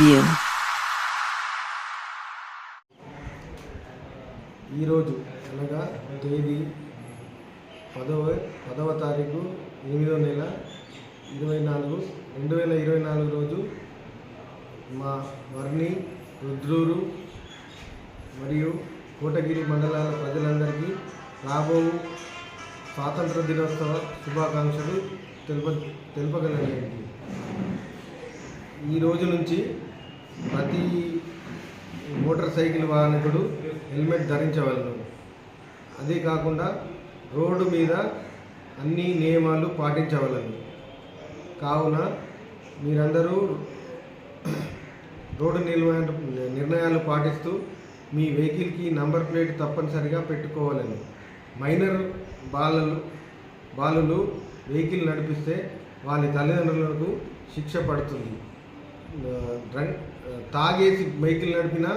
Interview ఈరోజు అనగా తేదీ పదవ పదవ తారీఖు ఎనిమిదో నెల ఇరవై నాలుగు రెండు వేల ఇరవై నాలుగు రోజు మా వర్ణి రుద్రూరు మరియు కోటగిరి మండలాల ప్రజలందరికీ రాబో స్వాతంత్ర దినోత్సవ శుభాకాంక్షలు తెలుప తెలుపగలిగేది ఈ రోజు నుంచి ప్రతి మోటార్ సైకిల్ వాహనకుడు హెల్మెట్ ధరించవలను. అదే కాకుండా రోడ్డు మీద అన్ని నియమాలు పాటించవలను. కావున మీరందరూ రోడ్డు నిల్వ నిర్ణయాలు పాటిస్తూ మీ వెహికల్కి నంబర్ ప్లేట్ తప్పనిసరిగా పెట్టుకోవాలని. మైనర్ బాలలు బాలులు వెహికల్ నడిపిస్తే వాళ్ళ తల్లిదండ్రులకు శిక్ష పడుతుంది. తాగేసి బైకులు నడిపినా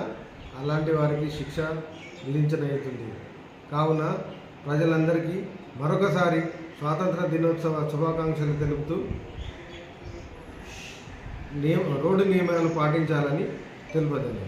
అలాంటి వారికి శిక్ష విధించనవుతుంది కావున ప్రజలందరికీ మరొకసారి స్వాతంత్ర దినోత్సవ శుభాకాంక్షలు తెలుపుతూ నియమ రోడ్డు నియమాలు పాటించాలని తెలుపదండి